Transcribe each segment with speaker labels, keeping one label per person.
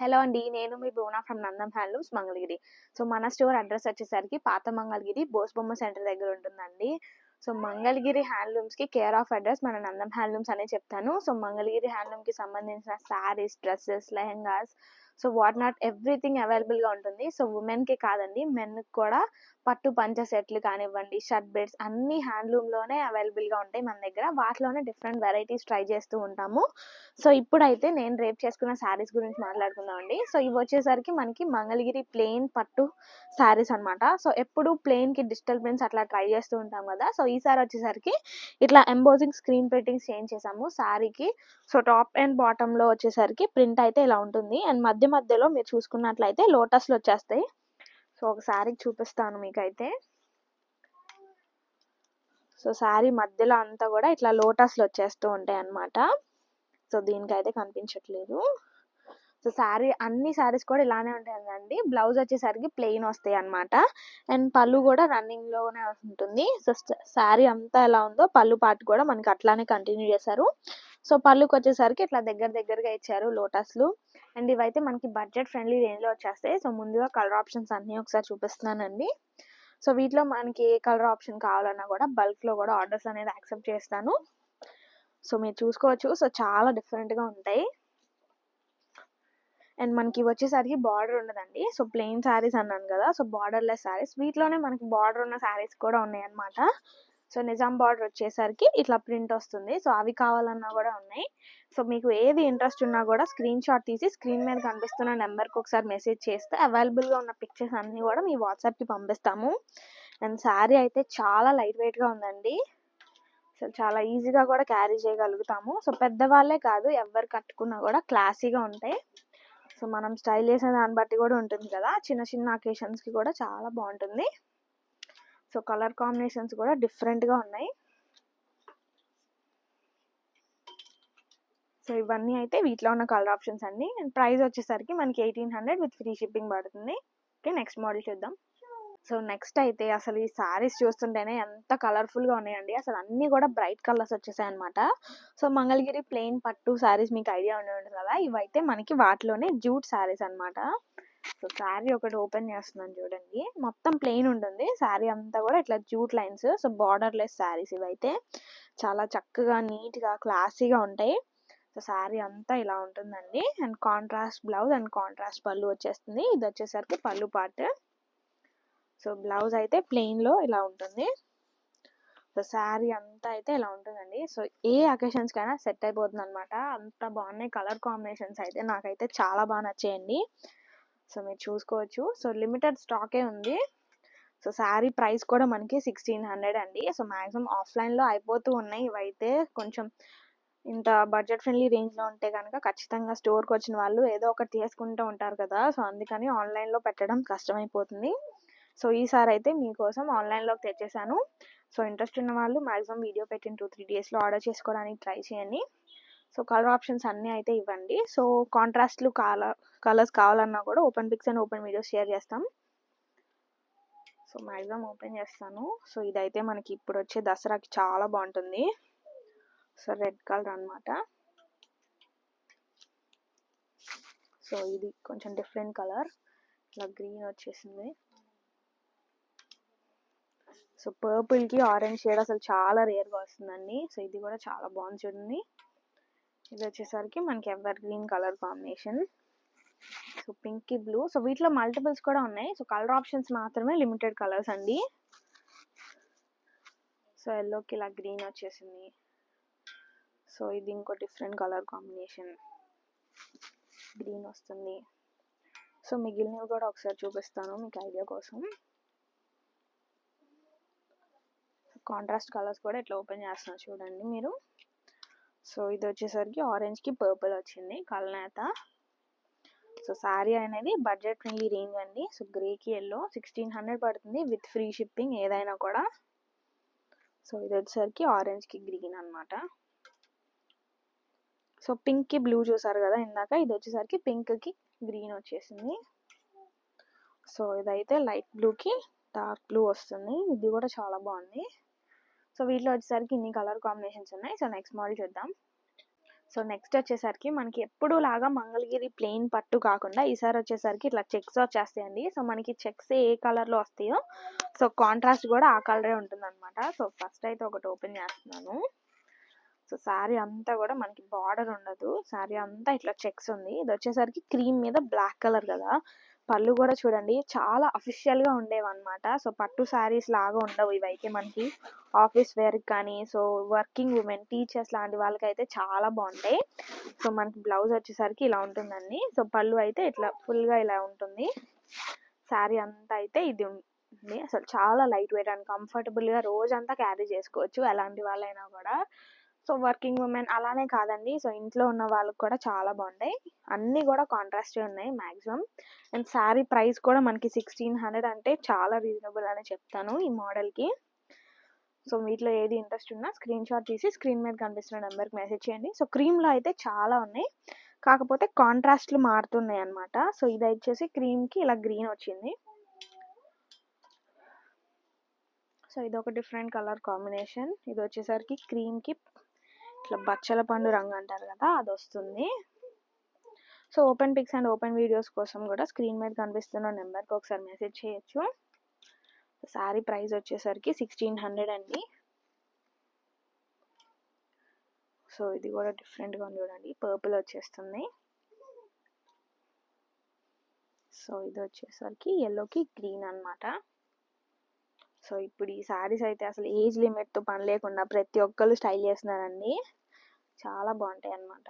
Speaker 1: Hello అండి. నేను మీ Bhuvana from Nandam handlooms Mangalagiri. So మన స్టోర్ అడ్రస్ వచ్చేసరికి పాత మంగళగిరి బోస్బొమ్మ సెంటర్ దగ్గర ఉంటుందండి. సో మంగళగిరి హ్యాండ్లూమ్స్కి కేర్ ఆఫ్ అడ్రస్ మన నందం హ్యాండ్లూమ్స్ అనే చెప్తాను. సో మంగళగిరి హ్యాండ్లూమ్కి సంబంధించిన sarees dresses lehengas so what not everything అవైలబుల్గా ఉంటుంది. సో ఉమెన్కి కాదండి మెన్కి కూడా పట్టు పంచ సెట్లు కానివ్వండి షర్ట్ బెడ్స్ అన్ని హ్యాండ్లూమ్లోనే అవైలబుల్గా ఉంటాయి మన దగ్గర. వాటిలోనే డిఫరెంట్ వెరైటీస్ ట్రై చేస్తూ ఉంటాము. సో ఇప్పుడైతే నేను రేపు చేసుకున్న శారీస్ గురించి మాట్లాడుకుందామండి సో ఇవి వచ్చేసరికి మనకి మంగళగిరి ప్లెయిన్ పట్టు శారీస్ అన్నమాట. సో ఎప్పుడు ప్లెయిన్కి డిజిటల్ ప్రింట్స్ అట్లా ట్రై చేస్తూ ఉంటాం కదా. సో ఈసారి వచ్చేసరికి ఇట్లా ఎంబోజింగ్ స్క్రీన్ ప్రింటింగ్స్ చేంజ్ చేసాము. శారీకి సో టాప్ అండ్ బాటంలో వచ్చేసరికి ప్రింట్ అయితే ఇలా ఉంటుంది. అండ్ మధ్య మధ్యలో మీరు చూసుకున్నట్లయితే లోటస్లు వచ్చేస్తాయి. సో ఒక శారీ చూపిస్తాను మీకైతే. సో శారీ మధ్యలో అంతా కూడా ఇట్లా లోటస్లు వచ్చేస్తూ ఉంటాయి అన్నమాట. సో దీనికైతే కనిపించట్లేదు. సో శారీ అన్ని శారీస్ కూడా ఇలానే ఉంటాయండి. బ్లౌజ్ వచ్చేసరికి ప్లెయిన్ వస్తాయి అన్నమాట. అండ్ పళ్ళు కూడా రన్నింగ్లోనే ఉంటుంది. సో శారీ అంతా ఎలా ఉందో పళ్ళు పాటు కూడా మనకి అట్లానే కంటిన్యూ చేశారు. సో పళ్ళుకి వచ్చేసరికి ఇట్లా దగ్గర దగ్గరగా ఇచ్చారు లోటస్లు. అండ్ ఇవైతే మనకి బడ్జెట్ ఫ్రెండ్లీ రేంజ్లో వచ్చేస్తాయి. సో ముందుగా కలర్ ఆప్షన్స్ అన్నీ ఒకసారి చూపిస్తున్నానండి. సో వీటిలో మనకి ఏ కలర్ ఆప్షన్ కావాలన్నా కూడా బల్క్లో కూడా ఆర్డర్స్ అనేది యాక్సెప్ట్ చేస్తాను. సో మీరు చూసుకోవచ్చు. సో చాలా డిఫరెంట్గా ఉంటాయి. అండ్ మనకి వచ్చేసరికి బార్డర్ ఉండదండి సో ప్లెయిన్ శారీస్ అన్నాను కదా! So borderless sarees. వీటిలోనే మనకి బార్డర్ ఉన్న శారీస్ కూడా ఉన్నాయి అన్నమాట సో నిజాం బార్డర్ వచ్చేసరికి ఇట్లా ప్రింట్ వస్తుంది. సో అవి కావాలన్నా కూడా ఉన్నాయి. సో మీకు ఏది ఇంట్రెస్ట్ ఉన్నా కూడా స్క్రీన్ షాట్ తీసి స్క్రీన్ మీద కనిపిస్తున్న నెంబర్కి ఒకసారి మెసేజ్ చేస్తే అవైలబుల్గా ఉన్న పిక్చర్స్ అన్నీ కూడా మీ వాట్సాప్కి పంపిస్తాము. అండ్ శారీ అయితే చాలా లైట్ వెయిట్గా ఉందండి. సో చాలా ఈజీగా కూడా క్యారీ చేయగలుగుతాము. సో పెద్దవాళ్ళే కాదు ఎవరు కట్టుకున్నా కూడా క్లాసీగా ఉంటాయి. సో మనం స్టైల్ చేసే దాన్ని బట్టి కూడా ఉంటుంది కదా. చిన్న చిన్న అకేషన్స్కి కూడా చాలా బాగుంటుంది. సో కలర్ కాంబినేషన్స్ కూడా డిఫరెంట్గా ఉన్నాయి. సో ఇవన్నీ అయితే వీటిలో ఉన్న కలర్ ఆప్షన్స్ అండి అండ్ ప్రైస్ వచ్చేసరికి మనకి eighteen hundred with free shipping పడుతుంది. ఓకే నెక్స్ట్ మోడల్ చూద్దాం. సో నెక్స్ట్ అయితే అసలు ఈ శారీస్ చూస్తుంటేనే ఎంత కలర్ఫుల్గా ఉన్నాయండి. అసలు అన్నీ కూడా బ్రైట్ కలర్స్ వచ్చేసాయి అనమాట సో మంగళగిరి ప్లెయిన్ పట్టు శారీస్ మీకు ఐడియా ఉండి ఉంటుంది కదా! ఇవైతే మనకి వాటిలోనే జూట్ శారీస్ అనమాట సో శారీ ఒకటి ఓపెన్ చేస్తున్నాను చూడండి. మొత్తం ప్లెయిన్ ఉంటుంది. శారీ అంతా కూడా ఇట్లా jute lines so borderless sarees ఇవైతే. చాలా చక్కగా నీట్గా క్లాసీగా ఉంటాయి. సో శారీ అంతా ఇలా ఉంటుందండి. And contrast blouse and contrast పళ్ళు వచ్చేస్తుంది. ఇది వచ్చేసరికి పళ్ళు పార్ట్. సో బ్లౌజ్ అయితే ప్లెయిన్లో ఇలా ఉంటుంది. సో శారీ అంతా అయితే ఇలా ఉంటుందండి. సో ఏ అకేషన్స్కైనా సెట్ అయిపోతుంది అనమాట అంత బాగున్నాయి కలర్ కాంబినేషన్స్ అయితే నాకైతే చాలా బాగా నచ్చాయండి. సో మీరు చూసుకోవచ్చు. సో లిమిటెడ్ స్టాకే ఉంది. సో శారీ ప్రైస్ కూడా మనకి సిక్స్టీన్ హండ్రెడ్ అండి. సో మ్యాక్సిమం ఆఫ్లైన్లో అయిపోతూ ఉన్నాయి. ఇవైతే కొంచెం ఇంత బడ్జెట్ ఫ్రెండ్లీ రేంజ్లో ఉంటే కనుక ఖచ్చితంగా స్టోర్కి వచ్చిన వాళ్ళు ఏదో ఒకటి తీసుకుంటూ ఉంటారు కదా! సో అందుకని ఆన్లైన్లో పెట్టడం కష్టమైపోతుంది. సో ఈసారి అయితే మీకోసం ఆన్లైన్లోకి తెచ్చేసాను. సో ఇంట్రెస్ట్ ఉన్న వాళ్ళు మ్యాక్సిమం వీడియో పెట్టిన టూ త్రీ డేస్లో ఆర్డర్ చేసుకోవడానికి ట్రై చేయండి. సో కలర్ ఆప్షన్స్ అన్నీ అయితే ఇవ్వండి. సో కాంట్రాస్ట్లు కలర్ కలర్స్ కావాలన్నా కూడా open pics and open videos share చేస్తాం. సో మ్యాక్సిమం ఓపెన్ చేస్తాను. సో ఇదైతే మనకి ఇప్పుడు వచ్చే దసరాకి చాలా బాగుంటుంది. సో రెడ్ కలర్ అనమాట సో ఇది కొంచెం డిఫరెంట్ కలర్. ఇలా గ్రీన్ వచ్చేసింది. సో పర్పుల్కి ఆరెంజ్ షేడ్ అసలు చాలా రేర్గా వస్తుందండి. సో ఇది కూడా చాలా బాగుంది చూడండి. ఇది వచ్చేసరికి మనకి evergreen colour combination. So pink blue. So వీటిలో మల్టిపుల్స్ కూడా ఉన్నాయి. సో కలర్ ఆప్షన్స్ మాత్రమే లిమిటెడ్ కలర్స్ అండి. సో ఎల్లోకి ఇలా గ్రీన్ వచ్చేసింది. సో ఇది ఇంకో డిఫరెంట్ కలర్ కాంబినేషన్. గ్రీన్ వస్తుంది. సో మిగిలినవి కూడా ఒకసారి చూపిస్తాను మీకు ఐడియా కోసం. కాంట్రాస్ట్ కలర్స్ కూడా ఇట్లా ఓపెన్ చేస్తున్నారు చూడండి మీరు. సో ఇది వచ్చేసరికి ఆరెంజ్కి పర్పుల్ వచ్చింది కలనేత. సో శారీ అనేది బడ్జెట్ ఫ్రెండ్లీ రేంజ్ అండి. సో గ్రేకి ఎల్లో సిక్స్టీన్ హండ్రెడ్ పడుతుంది విత్ ఫ్రీ షిప్పింగ్ ఏదైనా కూడా. సో ఇది వచ్చేసరికి ఆరెంజ్కి గ్రీన్ అనమాట సో పింక్కి బ్లూ చూసారు కదా ఇందాక ఇది వచ్చేసరికి పింక్కి గ్రీన్ వచ్చేసింది. సో ఇదైతే లైట్ బ్లూకి డార్క్ బ్లూ వస్తుంది. ఇది కూడా చాలా బాగుంది. సో వీటిలో వచ్చేసరికి ఇన్ని కలర్ కాంబినేషన్స్ ఉన్నాయి. సో నెక్స్ట్ మోడల్ చూద్దాం. సో నెక్స్ట్ వచ్చేసరికి మనకి ఎప్పుడు లాగా మంగళగిరి ప్లెయిన్ పట్టు కాకుండా ఈసారి వచ్చేసరికి ఇట్లా చెక్స్ వచ్చేస్తాయండి. సో మనకి చెక్స్ ఏ కలర్లో వస్తాయో సో కాంట్రాస్ట్ కూడా ఆ కలరే ఉంటుందన్నమాట. సో ఫస్ట్ అయితే ఒకటి ఓపెన్ చేస్తున్నాను. సో శారీ అంతా కూడా మనకి బార్డర్ ఉండదు. శారీ అంతా ఇట్లా చెక్స్ ఉంది. ఇది వచ్చేసరికి క్రీమ్ మీద బ్లాక్ కలర్ కదా. పళ్ళు కూడా చూడండి. చాలా అఫీషియల్గా ఉండేవి అనమాట సో పట్టు శారీస్ లాగా ఉండవు ఇవైతే మనకి. ఆఫీస్ వేర్ కానీ సో వర్కింగ్ ఉమెన్ టీచర్స్ లాంటి వాళ్ళకైతే చాలా బాగుంటాయి. సో మనకి బ్లౌజ్ వచ్చేసరికి ఇలా ఉంటుందండి. సో పళ్ళు అయితే ఇట్లా ఫుల్గా ఇలా ఉంటుంది. శారీ అంతా అయితే ఇది ఉంది. అసలు చాలా లైట్ వెయిట్ అండ్ కంఫర్టబుల్గా రోజంతా క్యారీ చేసుకోవచ్చు. ఎలాంటి వాళ్ళైనా కూడా సో వర్కింగ్ ఉమెన్ అలానే కాదండి. సో ఇంట్లో ఉన్న వాళ్ళకి కూడా చాలా బాగుంటాయి. అన్నీ కూడా కాంట్రాస్ట్ ఉన్నాయి మ్యాక్సిమం అండ్ శారీ ప్రైస్ కూడా మనకి సిక్స్టీన్ హండ్రెడ్ అంటే చాలా రీజనబుల్ అని చెప్తాను ఈ మోడల్కి. సో వీటిలో ఏది ఇంట్రెస్ట్ ఉన్నా స్క్రీన్ షాట్ తీసి స్క్రీన్ మీద కనిపిస్తున్న నెంబర్కి మెసేజ్ చేయండి. సో క్రీమ్లో అయితే చాలా ఉన్నాయి. కాకపోతే కాంట్రాస్ట్లు మారుతున్నాయి అనమాట సో ఇది వచ్చేసి క్రీమ్కి ఇలా గ్రీన్ వచ్చింది. సో ఇది ఒక డిఫరెంట్ కలర్ కాంబినేషన్. ఇది వచ్చేసరికి క్రీమ్కి ఇట్లా బచ్చల పండు రంగు అంటారు కదా అది వస్తుంది so open pics and open videos కోసం కూడా స్క్రీన్ మీద కనిపిస్తున్న నెంబర్కి ఒకసారి మెసేజ్ చేయొచ్చు. శారీ ప్రైస్ వచ్చేసరికి సిక్స్టీన్ హండ్రెడ్ అండి. సో ఇది కూడా డిఫరెంట్గా ఉంది చూడండి. పర్పుల్ వచ్చేస్తుంది. సో ఇది వచ్చేసరికి ఎల్లోకి గ్రీన్ అన్నమాట. సో ఇప్పుడు ఈ శారీస్ అయితే అసలు ఏజ్ లిమిట్తో పని లేకుండా ప్రతి ఒక్కరు స్టైల్ చేస్తున్నారండి. చాలా బాగుంటాయి అన్నమాట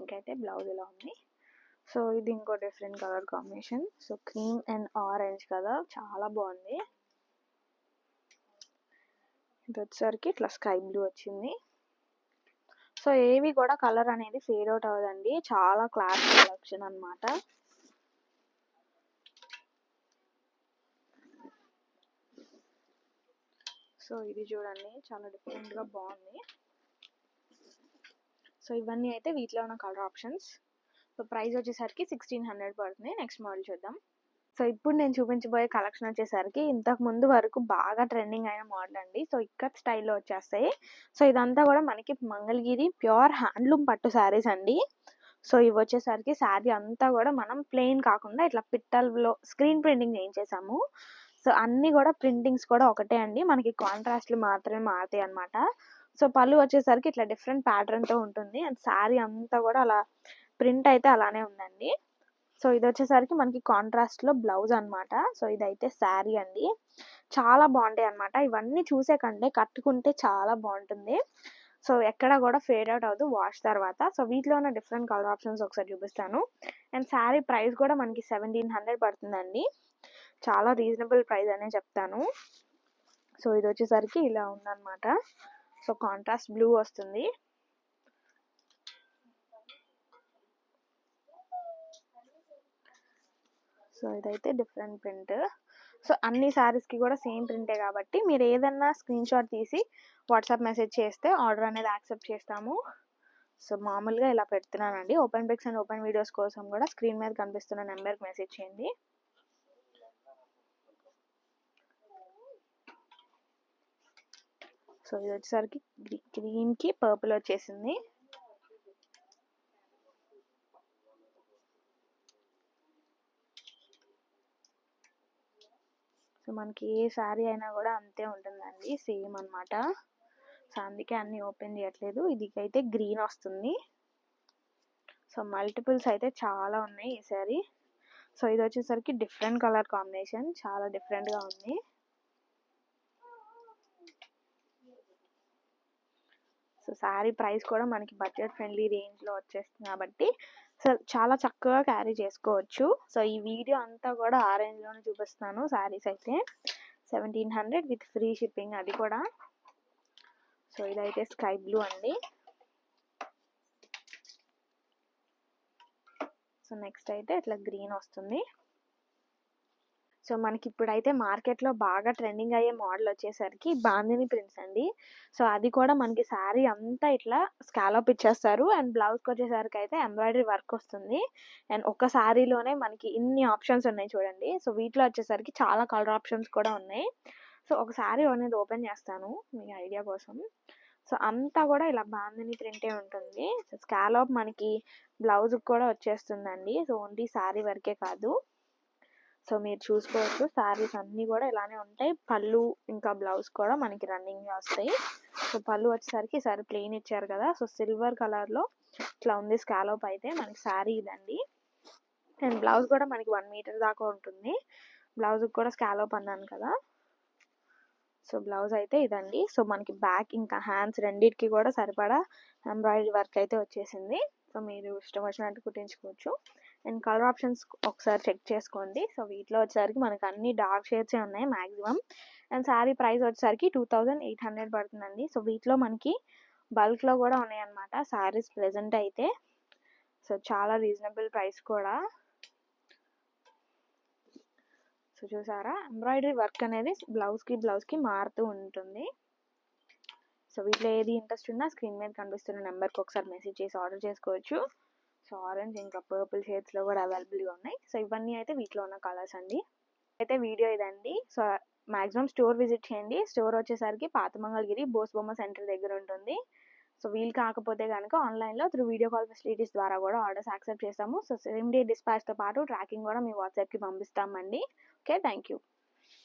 Speaker 1: ఇంకైతే బ్లౌజ్ ఇలా ఉంది. సో ఇది ఇంకో different colour combination. So cream and orange కదా చాలా బాగుంది. ఇది వచ్చేసరికి ఇట్లా స్కై బ్లూ వచ్చింది. సో ఏవి కూడా కలర్ అనేది ఫేడ్ అవుట్ అవ్వదండి. చాలా క్లాస్ కలెక్షన్ అన్నమాట. సో ఇది చూడండి చాలా డిఫరెంట్గా బాగుంది. సో ఇవన్నీ అయితే వీటిలో ఉన్న కలర్ ఆప్షన్స్ సో ప్రైస్ వచ్చేసరికి సిక్స్టీన్ హండ్రెడ్ పడుతుంది. నెక్స్ట్ మోడల్ చూద్దాం. సో ఇప్పుడు నేను చూపించబోయే కలెక్షన్ వచ్చేసరికి ఇంతకు ముందు వరకు బాగా ట్రెండింగ్ అయిన మోడల్ అండి. సో ఇక్కడ స్టైల్లో వచ్చేస్తాయి. సో ఇదంతా కూడా మనకి మంగళగిరి ప్యూర్ హ్యాండ్లూమ్ పట్టు శారీస్ అండి. సో ఇవి వచ్చేసరికి శారీ అంతా కూడా మనం ప్లెయిన్ కాకుండా ఇట్లా పిట్టల్లో స్క్రీన్ ప్రింటింగ్ చేయించేసాము. సో అన్ని కూడా ప్రింటింగ్స్ కూడా ఒకటే అండి. మనకి కాంట్రాస్ట్లు మాత్రమే మారుతాయి అనమాట సో పళ్ళు వచ్చేసరికి ఇట్లా డిఫరెంట్ ప్యాటర్న్తో ఉంటుంది. అండ్ శారీ అంతా కూడా అలా ప్రింట్ అయితే అలానే ఉందండి. సో ఇది వచ్చేసరికి మనకి కాంట్రాస్ట్లో బ్లౌజ్ అనమాట సో ఇదైతే శారీ అండి. చాలా బాగుంటాయి అన్నమాట. ఇవన్నీ చూసే కంటే కట్టుకుంటే చాలా బాగుంటుంది. సో ఎక్కడ కూడా ఫేడ్ అవుట్ అవ్వదు వాష్ తర్వాత. సో వీటిలో ఉన్న డిఫరెంట్ కలర్ ఆప్షన్స్ ఒకసారి చూపిస్తాను. అండ్ శారీ ప్రైస్ కూడా మనకి సెవెంటీన్ హండ్రెడ్ పడుతుందండి. చాలా రీజనబుల్ ప్రైస్ అనే చెప్తాను. సో ఇది వచ్చేసరికి ఇలా ఉందన్నమాట. సో కాంట్రాస్ట్ బ్లూ వస్తుంది. సో ఇదైతే డిఫరెంట్ ప్రింట్. సో అన్ని శారీస్కి కూడా సేమ్ ప్రింటే కాబట్టి మీరు ఏదన్నా స్క్రీన్ షాట్ తీసి వాట్సాప్ మెసేజ్ చేస్తే ఆర్డర్ అనేది యాక్సెప్ట్ చేస్తాము. సో మామూలుగా ఇలా పెడుతున్నానండి. Open pics and open videos కోసం కూడా స్క్రీన్ మీద కనిపిస్తున్న నెంబర్కి మెసేజ్ చేయండి. సో ఇది వచ్చేసరికి గ్రీన్కి పర్పుల్ వచ్చేసింది. సో మనకి ఏ శారీ అయినా కూడా అంతే ఉంటుందండి సేమ్ అన్నమాట. సో అందుకే అన్ని ఓపెన్ చేయట్లేదు. ఇది అయితే గ్రీన్ వస్తుంది. సో మల్టిపుల్స్ అయితే చాలా ఉన్నాయి ఈ సారీ. సో ఇది వచ్చేసరికి డిఫరెంట్ కలర్ కాంబినేషన్ చాలా డిఫరెంట్గా ఉంది. సో శారీ ప్రైస్ కూడా మనకి బడ్జెట్ ఫ్రెండ్లీ రేంజ్లో వచ్చేస్తుంది కాబట్టి సో చాలా చక్కగా క్యారీ చేసుకోవచ్చు. సో ఈ వీడియో అంతా కూడా ఆ రేంజ్లోనే చూపిస్తాను శారీస్ అయితే. Seventeen hundred with free shipping అది కూడా. సో ఇదైతే స్కై బ్లూ అండి. సో నెక్స్ట్ అయితే ఇట్లా గ్రీన్ వస్తుంది. సో మనకి ఇప్పుడైతే మార్కెట్లో బాగా ట్రెండింగ్ అయ్యే మోడల్ వచ్చేసరికి బాందిని ప్రింట్స్ అండి. సో అది కూడా మనకి శారీ అంతా ఇట్లా స్కాలప్ ఇచ్చేస్తారు. అండ్ బ్లౌజ్కి వచ్చేసరికి అయితే ఎంబ్రాయిడరీ వర్క్ వస్తుంది అండ్ ఒక శారీలోనే మనకి ఇన్ని ఆప్షన్స్ ఉన్నాయి చూడండి. సో వీటిలో వచ్చేసరికి చాలా కలర్ ఆప్షన్స్ కూడా ఉన్నాయి. సో ఒక శారీ అనేది ఓపెన్ చేస్తాను మీ ఐడియా కోసం. సో అంతా కూడా ఇలా బాందిని ప్రింటే ఉంటుంది. సో స్కాలప్ మనకి బ్లౌజ్ కూడా వచ్చేస్తుందండి. సో ఓన్లీ శారీ వరకే కాదు. సో మీరు చూసుకోవచ్చు. శారీస్ అన్నీ కూడా ఇలానే ఉంటాయి. పళ్ళు ఇంకా బ్లౌజ్ కూడా మనకి రన్నింగ్ వస్తాయి. సో పళ్ళు వచ్చేసరికి ఈసారి ప్లెయిన్ ఇచ్చారు కదా! సో సిల్వర్ కలర్లో ఇట్లా ఉంది స్కాలోప్ అయితే. మనకి శారీ ఇదండి. అండ్ బ్లౌజ్ కూడా మనకి వన్ మీటర్ దాకా ఉంటుంది. బ్లౌజ్కి కూడా స్కాలోప్ అన్నాను కదా! సో బ్లౌజ్ అయితే ఇదండి. సో మనకి బ్యాక్ ఇంకా హ్యాండ్స్ రెండింటికి కూడా సరిపడా ఎంబ్రాయిడరీ వర్క్ అయితే వచ్చేసింది. సో మీరు ఇష్టం వచ్చినట్టు కుట్టించుకోవచ్చు. అండ్ కలర్ ఆప్షన్స్ ఒకసారి చెక్ చేసుకోండి. సో వీటిలో వచ్చేసరికి మనకు అన్ని డార్క్ షేడ్సే ఉన్నాయి మ్యాక్సిమం అండ్ శారీ ప్రైస్ వచ్చేసరికి టూ థౌజండ్ ఎయిట్ హండ్రెడ్ పడుతుందండి. సో వీటిలో మనకి బల్క్లో కూడా ఉన్నాయన్నమాట శారీస్ ప్రెజెంట్ అయితే. సో చాలా రీజనబుల్ ప్రైస్ కూడా. సో చూసారా? ఎంబ్రాయిడరీ వర్క్ అనేది బ్లౌజ్కి బ్లౌజ్కి మారుతూ ఉంటుంది. సో వీటిలో ఏది ఇంట్రెస్ట్ ఉన్నా స్క్రీన్ మీద కనిపిస్తున్న నెంబర్కి ఒకసారి మెసేజ్ చేసి ఆర్డర్ చేసుకోవచ్చు. ఆరెంజ్ ఇంకా పర్పుల్ షేడ్స్లో కూడా అవైలబుల్గా ఉన్నాయి. సో ఇవన్నీ అయితే వీటిలో ఉన్న కలర్స్ అండి. అయితే వీడియో ఇదండి. సో మాక్సిమం స్టోర్ విజిట్ చేయండి. స్టోర్ వచ్చేసరికి పాత మంగళగిరి బోస్బొమ్మ సెంటర్ దగ్గర ఉంటుంది. సో వీలు కాకపోతే కనుక ఆన్లైన్లో త్రూ వీడియో కాల్ ఫెసిలిటీస్ ద్వారా కూడా ఆర్డర్స్ యాక్సెప్ట్ చేస్తాము. సో సేమ్ డే డిస్పాచ్తో పాటు ట్రాకింగ్ కూడా మీ వాట్సాప్కి పంపిస్తామండి. Okay thank you.